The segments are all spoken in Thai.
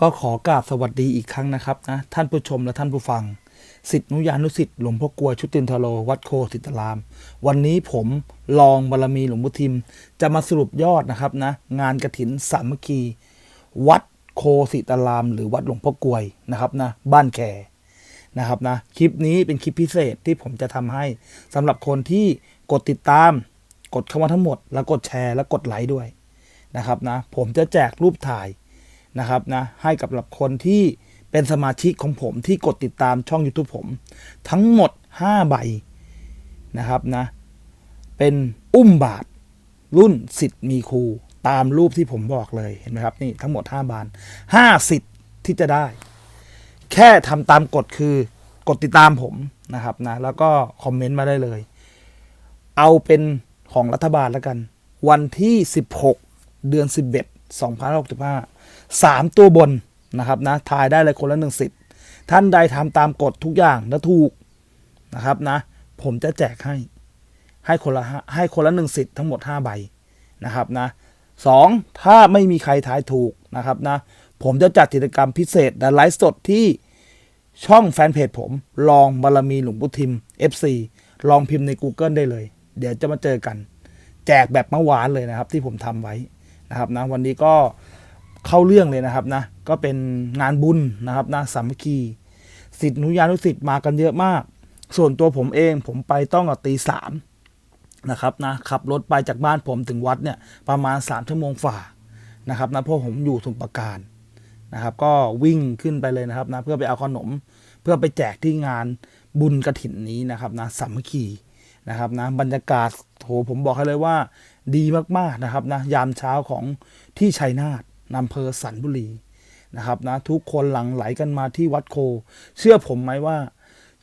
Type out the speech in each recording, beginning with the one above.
ก็ขอกราบสวัสดีอีกครั้งนะครับนะท่านผู้ชมและท่านผู้ฟังสิทธินุยานุสิทธิ์หลวงพ่อกลวยชุตินทโลวัดโคสิตาราม วันนี้ผมลองบารมีหลวงพ่อทิม จะมาสรุปยอดนะครับนะงานกระถินสามัคคี วัดโคสิตาราม หรือวัดหลวงพ่อกลวยนะครับนะบ้านแขนะครับนะคลิปนี้เป็นคลิปพิเศษที่ผมจะทำให้สำหรับคนที่กดติดตาม กดเข้ามาทั้งหมด แล้วกดแชร์และกดไลค์ด้วยนะครับนะผมจะแจกรูปถ่าย นะครับนะให้กับหลับคนที่เป็นสมาชิกของผมที่กดติดตามช่อง YouTube ผม ทั้งหมด 5 ใบนะครับนะ เป็นอุ้มบาท รุ่นสิทธิ์มีครูตามรูปที่ผมบอกเลยเห็นไหมครับนี่ทั้งหมด 5 บาน5สิทธิ์ที่จะได้ แค่ทำตามกฎคือกดติดตามผมนะครับนะแล้วก็คอมเมนต์มาได้เลย เอาเป็นของรัฐบาลแล้วกัน วันที่ 16 เดือน 11 2565 สามตัวบนนะครับนะทายได้เลยคนละหนึ่งสิทธิ์ท่านใดทำตามกฎทุกอย่างและถูกนะครับนะ ผมจะแจกให้ให้คนละให้คนละหนึ่งสิทธิ์ทั้งหมด 5 ใบนะครับนะสองถ้าไม่มีใครทายถูกนะครับนะ ผมจะจัดกิจกรรมพิเศษและไลฟ์สดที่ช่องแฟนเพจผม ลองบารมีหลวงพุทิม FC ลองพิมพ์ใน Google ได้เลย เดี๋ยวจะมาเจอกัน แจกแบบเมื่อวานเลยนะครับ ที่ผมทำไว้นะครับนะวันนี้ก็ เข้าเรื่องเลยนะครับนะก็เป็นงานบุญนะครับนะสามัคคีสิทธินุยานุสิทธิ์มากันเยอะมาก ส่วนตัวผมเองผมไปต้องกับตีสามนะครับนะขับรถไปจากบ้านผมถึงวัดเนี่ยประมาณสามชั่วโมงฝ่านะครับนะเพราะผมอยู่สมุทรปราการนะครับ ก็วิ่งขึ้นไปเลยนะครับนะเพื่อไปเอาขนม เพื่อไปแจกที่งานบุญกระถินนี้นะครับนะสามัคคีนะครับนะบรรยากาศโหผมบอกให้เลยว่า ดีมากๆนะครับนะยามเช้าของที่ชัยนาท อำเภอสันบุรีนะครับนะทุกคนหลั่งไหลกันมาที่วัดโค เชื่อผมไหมว่า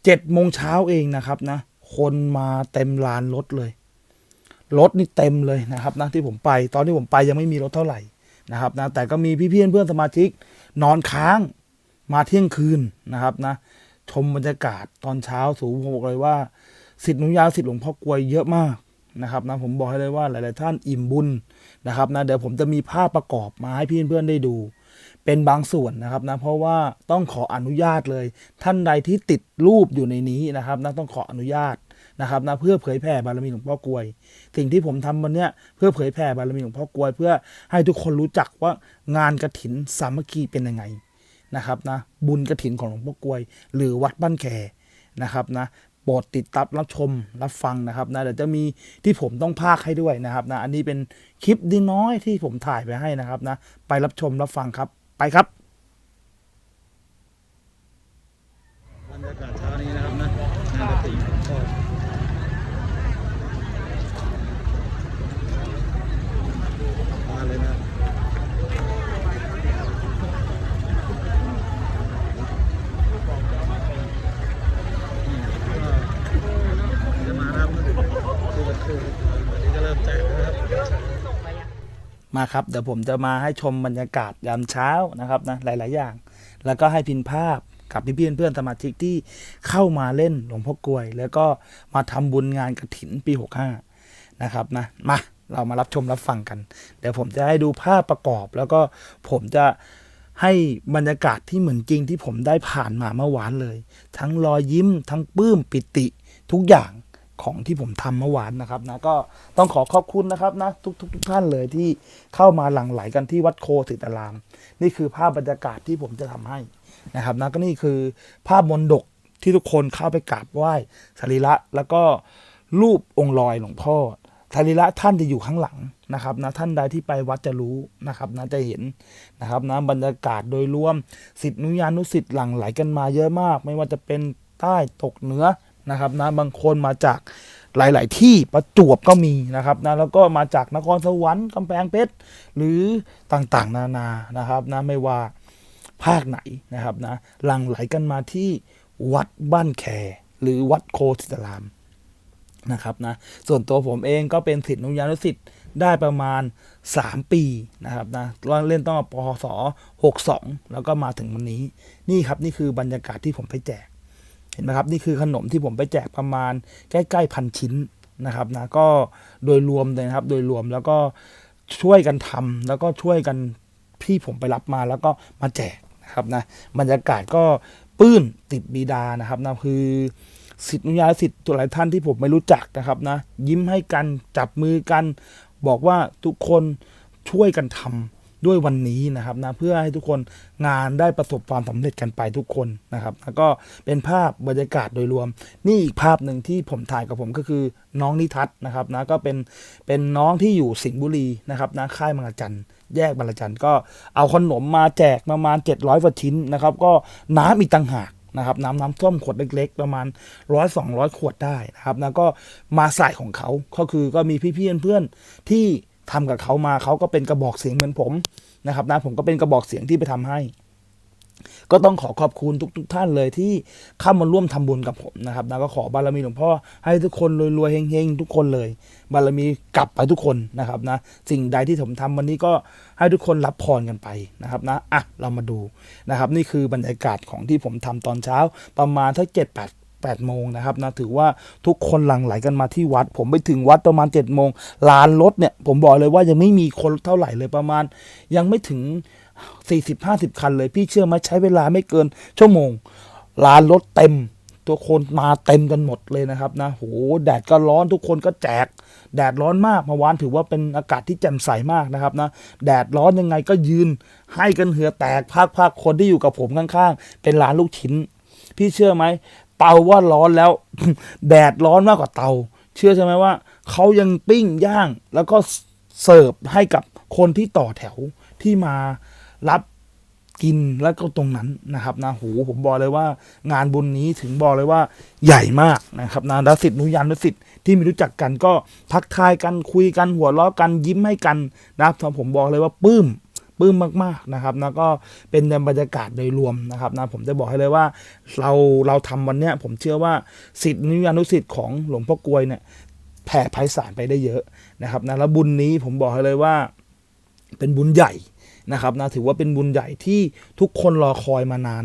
เจ็ดโมงเช้าเองนะครับนะคนมาเต็มลานรถเลยรถนี่เต็มเลยนะครับนะที่ผมไปตอนที่ผมไปยังไม่มีรถเท่าไหร่นะครับนะแต่ก็มีพี่เพื่อนเพื่อนสมาชิก นอนค้างมาเที่ยงคืนนะครับนะชมบรรยากาศตอนเช้าสูงผมบอกเลยว่าสิทธิ์นุยาสิทธิ์หลวงพ่อกวยเยอะมาก นะครับนะผมบอกให้เลยว่าหลาย ๆ ท่านอิ่มบุญนะครับนะเดี๋ยวผมจะมีภาพประกอบมาให้พี่เพื่อนได้ดู เป็นบางส่วนนะครับนะเพราะว่าต้องขออนุญาตเลย ท่านใดที่ติดรูปอยู่ในนี้นะครับนะต้องขออนุญาตนะครับนะเพื่อเผยแผ่บารมีหลวงพ่อกลวย สิ่งที่ผมทำวันเนี้ยเพื่อเผยแผ่บารมีหลวงพ่อกลวย เพื่อให้ทุกคนรู้จักว่างานกระถินสามัคคีเป็นยังไงนะครับนะบุญกระถินของหลวงพ่อกลวย หรือวัดบ้านแคนะครับนะ ปรดติดตามรับชมรับฟังนะครับนะเดี๋ยวจะมีที่ผมต้องพากให้ด้วยนะครับนะอันนี้เป็นคลิปดีน้อยที่ผมถ่ายไปให้นะครับนะไปรับชมรับฟังครับไปครับบรรยากาศเช้านี้นะครับนะงานกระถิ่นก็มาเลยนะจะมาครับคือคือวันนี้ก็เริ่มแจกแล้วครับ มาครับเดี๋ยวผมจะมาให้ชมบรรยากาศยามเช้านะครับนะหลาย ๆ อย่าง แล้วก็ให้พินภาพกับพี่เพื่อนเพื่อนสมาชิกที่เข้ามาเล่นหลวงพ่อกลวย แล้วก็มาทำบุญงานกระถินปี 65 นะครับนะมาเรามารับชมรับฟังกัน เดี๋ยวผมจะให้ดูภาพประกอบ แล้วก็ผมจะให้บรรยากาศที่เหมือนจริงที่ผมได้ผ่านมาเมื่อวานเลย ทั้งรอยยิ้มทั้งปลื้มปิติทุกอย่าง ของที่ผมทำเมื่อวานนะครับนะก็ต้องขอขอบคุณนะครับนะทุกทุกทุกท่านเลยที่เข้ามาหลั่งไหลกันที่วัดโคสิตาราม นี่คือภาพบรรยากาศที่ผมจะทำให้นะครับนะก็นี่คือภาพมนดกที่ทุกคนเข้าไปกราบไหว้สรีระแล้วก็รูปองค์ลอยหลวงพ่อสรีระท่านจะอยู่ข้างหลังนะครับนะท่านใดที่ไปวัดจะรู้นะครับนะจะเห็นนะครับนะบรรยากาศโดยรวมสิทธินุยานุสิทธิ์หลั่งไหลกันมาเยอะมาก ไม่ว่าจะเป็นใต้ตกเหนือ นะครับนะบางคนมาจากหลาย ๆ ที่ประจวบก็มีนะครับนะแล้วก็มาจากนครสวรรค์กำแพงเพชรหรือต่างๆ นานานะครับนะไม่ว่าภาคไหนนะครับนะหลั่งไหลกันมาที่วัดบ้านแคหรือวัดโคสิตารามนะครับนะส่วนตัวผมเองก็เป็นสิทธินุยานุสิทธิ์ได้ประมาณ 3 ปีนะครับนะเล่นต้องปศ62 แล้วก็มาถึงวันนี้ นี่ครับนี่คือบรรยากาศที่ผมไปแจก เห็นไหมครับนี่คือขนมที่ผมไปแจกประมาณใกล้ๆพันชิ้นนะครับนะก็โดยรวมเลยนะครับ โดยรวมแล้วก็ช่วยกันทำแล้วก็ช่วยกันที่ผมไปรับมาแล้วก็มาแจกนะครับนะบรรยากาศก็ปื้นติดบิดานะครับนะคือสิทธินุญาสิทธิ์ตัวหลายท่านที่ผมไม่รู้จักนะครับนะยิ้มให้กันจับมือกัน บอกว่าทุกคนช่วยกันทำ ด้วยวันนี้นะครับนะเพื่อให้ทุกคนงานได้ประสบความสำเร็จกันไปทุกคนนะครับแล้วก็เป็นภาพบรรยากาศโดยรวม นี่อีกภาพหนึ่งที่ผมถ่ายกับผมก็คือน้องนิทัศนะครับนะก็เป็นเป็นน้องที่อยู่สิงห์บุรีนะครับนะค่ายมังกรจันทร์แยกบางรจันก็เอาขนมมาแจกประมาณ 700กว่าชิ้นนะครับ ก็น้ำอีกต่างหากนะครับน้ำน้ำส้มขวดเล็ก ๆ ประมาณร้อยสองร้อยขวดได้นะครับแล้วก็มาใส่ของเขาก็คือก็มีพี่ๆเพื่อนๆที่ ทำกับเขามาเขาก็เป็นกระบอกเสียงเหมือนผมนะครับนะผมก็เป็นกระบอกเสียงที่ไปทำให้ ก็ต้องขอขอบคุณทุกๆทท่านเลยที่เข้ามาร่วมทำบุญกับผมนะครับนะก็ขอบารมีหลวงพ่อให้ทุกคนรวยๆเฮงๆทุกคนเลย บารมีกลับไปทุกคนนะครับนะสิ่งใดที่ผมทำวันนี้ก็ให้ทุกคนรับพรกันไปนะครับนะอะเรามาดูนะครับ นี่คือบรรยากาศของที่ผมทำตอนเช้าประมาณทักเจ็ดแปด แปดโมงนะครับนะถือว่าทุกคนหลั่งไหลกันมาที่วัด ผมไปถึงวัดประมาณ7จ็ดโมงลานรถเนี่ยผมบอกเลยว่ายังไม่มีคนเท่าไหร่เลยประมาณ ยังไม่ถึง 40 50 คันเลยพี่เชื่อไหมใช้เวลาไม่เกินชั่วโมงลานรถเต็มตัวคนมาเต็มกันหมดเลยนะครับนะโหแดดก็ร้อนทุกคนก็แจก แดดร้อนมากเมื่อวานถือว่าเป็นอากาศที่แจ่มใสมากนะครับนะ แดดร้อนยังไงก็ยืน ให้กันเหือแตกภาคภาคคนที่อยู่กับผมข้างๆ เป็นร้านลูกชิ้น พี่เชื่อไหม เตาว่าร้อนแล้ว แดดร้อนมากกว่าเตา เชื่อใช่ไหมว่าเขายังปิ้งย่างแล้วก็เสิร์ฟให้กับคนที่ต่อแถวที่มารับกินแล้วก็ตรงนั้นนะครับนะโหผมบอกเลยว่า งานบุญนี้ถึงบอกเลยว่าใหญ่มากนะครับนะแล้วสิทธินุยันและสิทธิ์ที่ไม่รู้จักกันก็ทักทายกันคุยกันหัวเราะกันยิ้มให้กันนะครับผมบอกเลยว่าปื้ม ปลื้มมากๆนะครับนะก็เป็นในบรรยากาศโดยรวมนะครับนะผมจะบอกให้เลยว่าเราเราทำวันเนี้ยผมเชื่อว่าสิทธินุยานุสิทธิ์ของหลวงพ่อกลวยเนี่ยแผ่ไพศาลไปได้เยอะนะครับนะแล้วบุญนี้ผมบอกให้เลยว่าเป็นบุญใหญ่นะครับนะถือว่าเป็นบุญใหญ่ที่ทุกคนรอคอยมานาน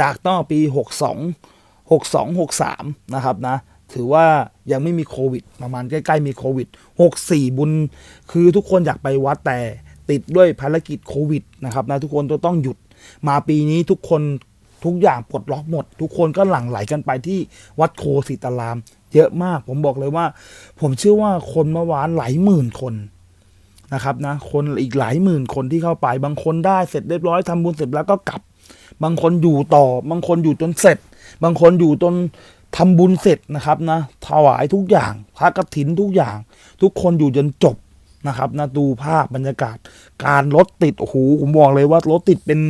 จากตั้งปี 62 62 63 นะครับนะถือว่ายังไม่มีโควิด ประมาณใกล้ ๆ มีโควิด 64 บุญ คือทุกคนอยากไปวัดแต่ ติดด้วยภารกิจโควิดนะครับนะทุกคนจะต้องหยุดมาปีนี้ทุกคนทุกอย่างปลดล็อกหมด ทุกคนก็หลั่งไหลกันไปที่วัดโคสิตาราม เยอะมาก ผมบอกเลยว่า ผมเชื่อว่าคนเมื่อวานหลายหมื่นคนนะครับนะคนอีกหลายหมื่นคนที่เข้าไป บางคนได้เสร็จเรียบร้อยทำบุญเสร็จแล้วก็กลับ บางคนอยู่ต่อ บางคนอยู่จนเสร็จ บางคนอยู่จนทำบุญเสร็จนะครับนะถวายทุกอย่างพระกฐินทุกอย่าง ทุกคนอยู่จนจบ นะครับนะดูภาพบรรยากาศ การรถติดโอ้โหผมบอกเลยว่ารถติดเป็น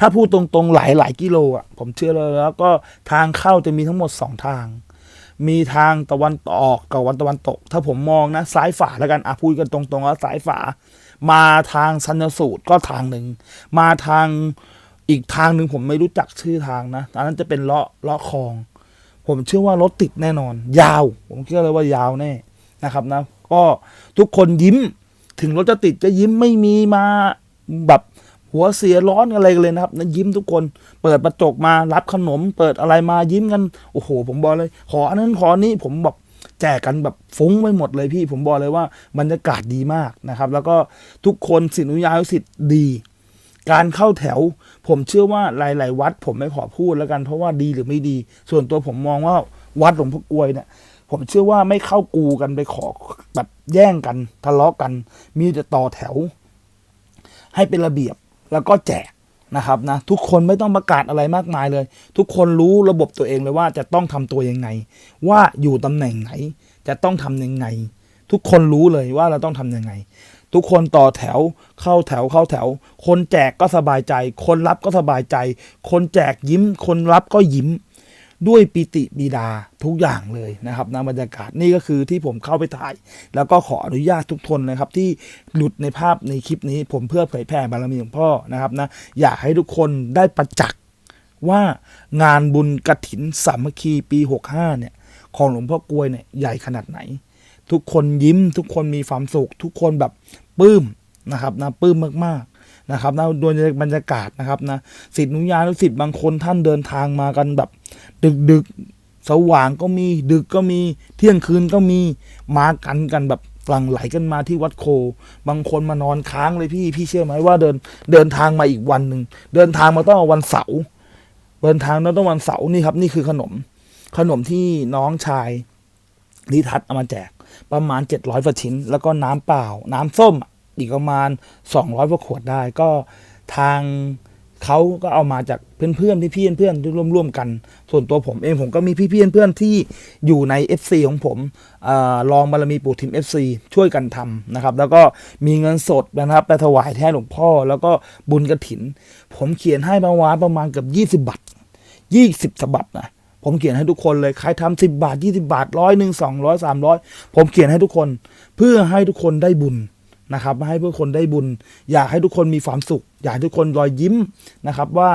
ถ้าพูดตรงๆหลายหลายกิโลอะผมเชื่อเลยแล้วก็ทางเข้าจะมีทั้งหมดสองทาง มีทางตะวันออกกับวันตะวันตก ถ้าผมมองนะซ้ายฝาแล้วกันอะพูดกันตรงๆว่าซ้ายฝา มาทางชันสูตรก็ทางหนึ่งมาทางอีกทางหนึ่งผมไม่รู้จักชื่อทางนะอันนั้นจะเป็นเลาะเลาะคลอง ผมเชื่อว่ารถติดแน่นอน ยาว ผมเชื่อเลยว่ายาวแน่นะครับนะ ก็ทุกคนยิ้ม ถึงรถจะติดจะยิ้มไม่มีมาแบบหัวเสียร้อนอะไรกันเลยนะครับนะยิ้มทุกคน เปิดประจกมารับขนม เปิดอะไรมายิ้มกันโอ้โห ผมบอกเลย ขออันนั้นขอนี้ผมแบบแจกกันแบบฟุ้งไปหมดเลยพี่ ผมบอกเลยว่าบรรยากาศดีมากนะครับ แล้วก็ทุกคนสิทธิอนุญาตสิทธิ์ดี การเข้าแถว ผมเชื่อว่าหลาย ๆ วัด ผมไม่ขอพูดแล้วกันเพราะว่าดีหรือไม่ดี ส่วนตัวผมมองว่าวัดหลวงพ่อกวยเนี่ย ผมเชื่อว่าไม่เข้ากูกันไปขอแบบแย่งกันทะเลาะกัน มีแต่ต่อแถว ให้เป็นระเบียบแล้วก็แจกนะครับนะทุกคนไม่ต้องประกาศอะไรมากมายเลย ทุกคนรู้ระบบตัวเองเลยว่าจะต้องทำตัวยังไง ว่าอยู่ตำแหน่งไหน จะต้องทำยังไง ทุกคนรู้เลยว่าเราต้องทำยังไง ทุกคนต่อแถวเข้าแถวเข้าแถว คนแจกก็สบายใจ คนรับก็สบายใจ คนแจกยิ้ม คนรับก็ยิ้ม ด้วยปิติบิดาทุกอย่างเลยนะครับนะบรรยากาศนี่ก็คือที่ผมเข้าไปถ่าย แล้วก็ขออนุญาตทุกคนนะครับ ที่หลุดในภาพในคลิปนี้ ผมเพื่อเผยแผ่บารมีของพ่อนะครับนะอยากให้ทุกคนได้ประจักษ์ว่างานบุญกระถินสามัคคีปี65เนี่ยของหลวงพ่อกลวยเนี่ยใหญ่ขนาดไหน ทุกคนยิ้มทุกคนมีความสุข ทุกคนแบบปลื้มนะครับนะปลื้มมากๆ นะครับนะโดยบรรยากาศนะครับนะสิทธินุญานุสิทธิ์บางคนท่านเดินทางมากันแบบดึกดึกสว่างก็มีดึกก็มีเที่ยงคืนก็มีมากันกันแบบหลั่งไหลกันมาที่วัดโค บางคนมานอนค้างเลยพี่พี่เชื่อไหมว่าเดินเดินทางมาอีกวันหนึ่งเดินทางมาต้องวันเสาร์เดินทางมาต้องวันเสาร์นี่ครับนี่คือขนม ขนมที่น้องชายนิทัศน์เอามาแจกประมาณเจ็ดร้อยกว่าชิ้น แล้วก็น้ำเปล่า น้ำส้มอี อีกประมาณสองร้อยกว่าขวดได้ก็ทางเขาก็เอามาจากเพื่อนๆที่พี่เพื่อนๆที่ร่วมๆกัน ส่วนตัวผมเองผมก็มีพี่ๆเพื่อนๆที่อยู่ใน FC ของผมอลองบารมีปู่ทิม FC ช่วยกันทำนะครับ แล้วก็มีเงินสดนะครับไปถวายแทนหลวงพ่อ แล้วก็บุญกระถิน ผมเขียนให้มาวานประมาณเกือบ20 บาท20ฉบับนะผมเขียนให้ทุกคนเลยใครทำสิบาทยี่สิบาทร้อยหนึ่งสองร้อยสามร้อยผมเขียนให้ทุกคน เพื่อให้ทุกคนได้บุญ นะครับมาให้เพื่อคนได้บุญ อยากให้ทุกคนมีความสุข อยากให้ทุกคนรอยยิ้มนะครับว่า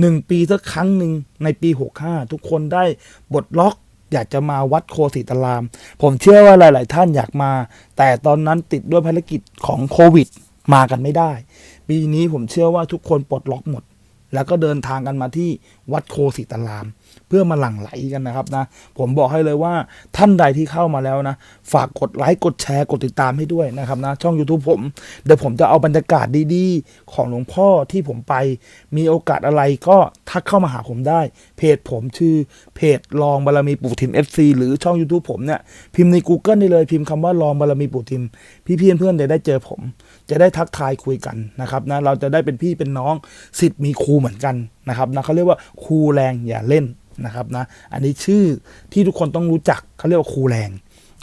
หนึ่งปีสักครั้งหนึ่งในปีหกห้าทุกคนได้บทล็อก อยากจะมาวัดโคสิตาราม ผมเชื่อว่าหลาย ๆ ท่านอยากมา แต่ตอนนั้นติดด้วยภารกิจของโควิดมากันไม่ได้ ปีนี้ผมเชื่อว่าทุกคนปลดล็อกหมด แล้วก็เดินทางกันมาที่วัดโคสิตารามเพื่อมาหลั่งไหลกันนะครับนะ ผมบอกให้เลยว่าท่านใดที่เข้ามาแล้วนะ ฝากกดไลค์กดแชร์กดติดตามให้ด้วยนะครับนะ ช่อง YouTube ผม เดี๋ยวผมจะเอาบรรยากาศดีๆ ของหลวงพ่อที่ผมไป มีโอกาสอะไรก็ทักเข้ามาหาผมได้ เพจผมชื่อเพจลองบารมีปู่ทิม FC หรือช่อง YouTube ผมเนี่ย พิมพ์ใน Google ได้เลยพิมพ์คำว่าลองบารมีปู่ทิม พี่ๆเพื่อนจะได้เจอผม จะได้ทักทายคุยกันนะครับนะเราจะได้เป็นพี่เป็นน้องสิทธิ์มีครูเหมือนกันนะครับนะเขาเรียกว่าครูแรงอย่าเล่น นะครับนะอันนี้ชื่อที่ทุกคนต้องรู้จักเขาเรียกว่าครูแรง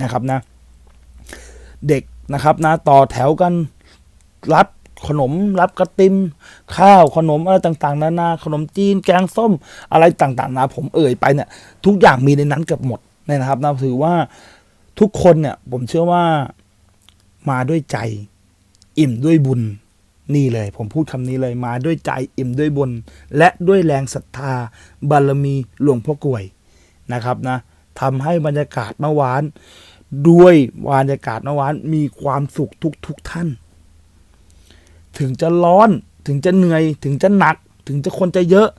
นะครับนะเด็กนะครับนะต่อแถวกันรับขนมรับกระติมข้าวขนมอะไรต่างๆ นานาขนมจีนแกงส้มอะไรต่างๆนะผมเอ่ยไปเนี่ยทุกอย่างมีในนั้นเกือบหมดเนี่ยนะครับนะถือว่าทุกคนเนี่ยผมเชื่อว่ามาด้วยใจ อิ่มด้วยบุญ นี่เลย ผมพูดคำนี้เลยมาด้วยใจอิ่มด้วยบุญและด้วยแรงศรัทธา บารมีหลวงพ่อกลวยนะครับนะทำให้บรรยากาศเมื่อวาน ด้วยบรรยากาศเมื่อวานมีความสุขทุกทุกท่าน ถึงจะร้อนถึงจะเหนื่อย ถึงจะหนัก ถึงจะคนจะเยอะ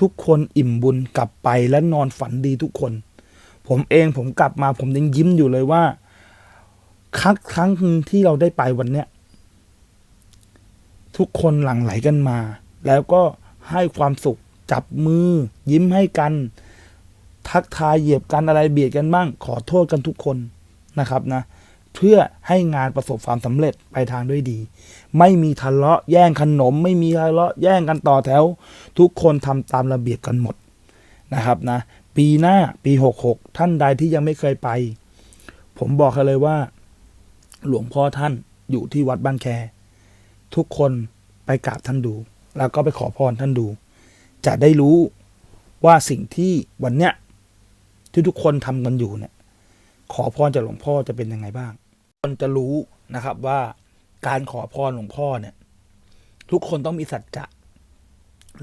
ทุกคนอิ่มบุญกลับไปและนอนฝันดีทุกคน ผมเองผมกลับมาผมยังยิ้มอยู่เลยว่าครั้งครั้งที่เราได้ไปวันเนี้ย ทุกคนหลั่งไหลกันมา แล้วก็ให้ความสุขจับมือ ยิ้มให้กัน ทักทายเหยียบกันอะไรเบียดกันบ้าง ขอโทษกันทุกคนนะครับนะ เพื่อให้งานประสบความสำเร็จไปทางด้วยดี ไม่มีทะเลาะแย่งขนม ไม่มีทะเลาะแย่งกันต่อแถว ทุกคนทำตามระเบียบกันหมดนะครับนะ ปีหน้าปีหกหกท่านใดที่ยังไม่เคยไป ผมบอกให้เลยว่า หลวงพ่อท่านอยู่ที่วัดบ้านแค ทุกคนไปกราบท่านดู แล้วก็ไปขอพรท่านดู จะได้รู้ว่าสิ่งที่วันเนี้ยที่ทุกคนทำกันอยู่เนี่ย ขอพรจากหลวงพ่อจะเป็นยังไงบ้าง คนจะรู้นะครับว่าการขอพรหลวงพ่อเนี่ย ทุกคนต้องมีสัจจะ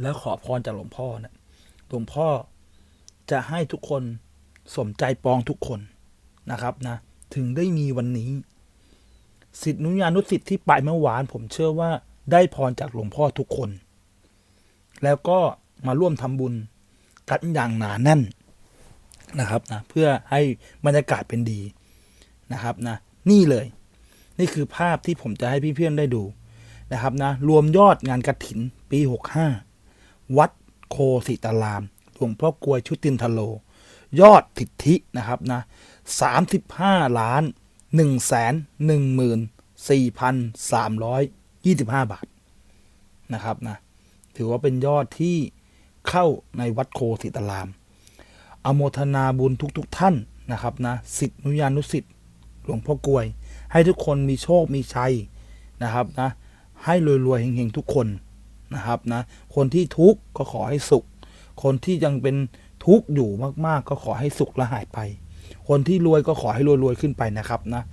แล้วขอพรจากหลวงพ่อเนี่ยหลวงพ่อจะให้ทุกคนสมใจปองทุกคนนะครับนะ ถึงได้มีวันนี้ สิทธินุญานุสิทธิ์ที่ไปเมื่อวาน ผมเชื่อว่าได้พรจากหลวงพ่อทุกคน แล้วก็มาร่วมทำบุญกันอย่างหนาแน่นนะครับนะเพื่อให้บรรยากาศเป็นดีนะครับนะนี่เลย นี่คือภาพที่ผมจะให้พี่เพื่อนได้ดูนะครับนะรวมยอดงานกระถินปี 65 วัดโคสิตารามหลวงพ่อกลวยชุตินทโล ยอดทิธินะครับนะ35 ล้าน 1แสน1หมื่น4,325 บาทนะครับนะถือว่าเป็นยอดที่เข้าในวัดโคสิตาราม อโมทนาบุญทุกๆทท่านนะครับนะสิทธินุญานุสิทธิ์หลวงพ่อกลวย ให้ทุกคนมีโชคมีชัยนะครับนะให้รวยๆเฮงๆทุกคนนะครับนะคนที่ทุกข์ก็ขอให้สุข คนที่ยังเป็นทุกข์อยู่มากๆ ก็ขอให้สุขและหายไป คนที่รวยก็ขอให้รวยๆขึ้นไปนะครับนะ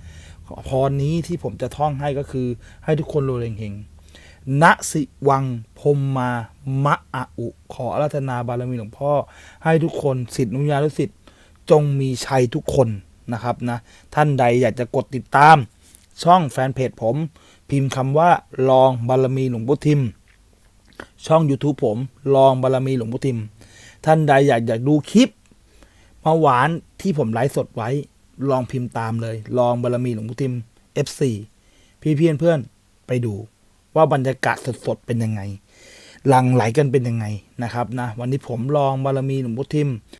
พรนี้ที่ผมจะท่องให้ก็คือให้ทุกคนรวยเฮงๆณสิวังพมมามะอะอุ ขออารัธนาบารมีหลวงพ่อ ให้ทุกคนสิทธินุญานุสิทธิ์จงมีชัยทุกคนนะครับนะ ท่านใดอยากจะกดติดตาม ช่องแฟนเพจผม พิมพ์คำว่าลองบารมีหลวงพ่อทิม ช่อง YouTube ผมลองบารมีหลวงพ่อทิม ท่านใดอยากอยากดูคลิป เมื่อวานที่ผมไลฟ์สดไว้ ลองพิมพ์ตามเลย ลองบารมีหลวงพุทิม F4 พี่เพื่อนเพื่อนไปดู ว่าบรรยากาศสดๆเป็นยังไงหลังไหลกันเป็นยังไงนะครับนะวันนี้ผมลองบารมีหลวงพุทิม